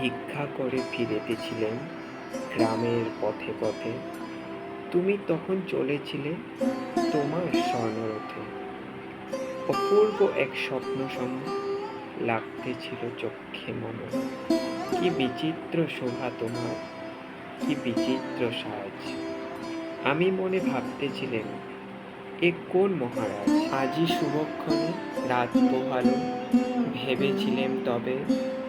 ভিক্ষা করে ফিরেতেছিলেন গ্রামের পথে পথে। তুমি তখন চলেছিলে তোমার স্বর্ণরথে। অপূর্ব এক স্বপ্ন সম লাগতেছিল চক্ষে মনে। কি বিচিত্র শোভা তোমার, কি বিচিত্র সাজ। আমি মনে ভাবতেছিলেন, এ কোন মহারাজ? আজি শুভক্ষণে রাত পোহালো ভেবেছিলেম তবে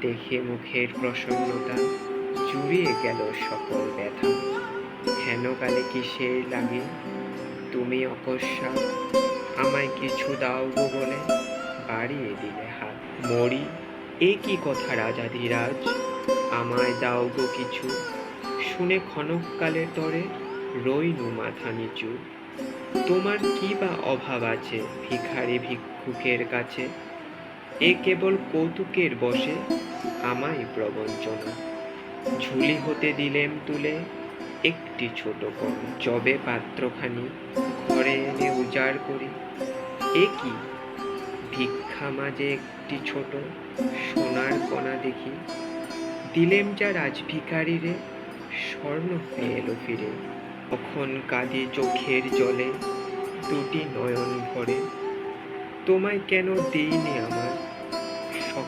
দেখে মুখের প্রসন্নতা জুড়িয়ে গেল সকল ব্যথা। হেন কালে কি সে লাগে? তুমি অকস্মাৎ আমায় কিছু দাও গো বলে বাড়িয়ে দিলে হাত। মরি, এ কি কথা রাজাধিরাজ আমায় দাও গো কিছু। শুনে ক্ষণকালের তরে রইনু মাথা নিচু। তোমার কি বা অভাব আছে ভিখারি ভিক্ষুকের কাছে? এ কেবল কৌতুকের বসে, আমায় প্রবঞ্চনা। ঝুলি হতে দিলেম তুলে, একটি ছোট কণ জবে পাত্রখানি, ঘরে এনে উজাড় করি। এ কি? ভিক্ষা মাঝে একটি ছোট, সোনার কণা দেখি। দিলেম যা রাজভিখারিরে, স্বর্ণ হয়ে এলো ফিরে। তখন কাঁদি চোখের জলে, দুটি নয়ন ভরে। তোমায় কেন দিইনি আমার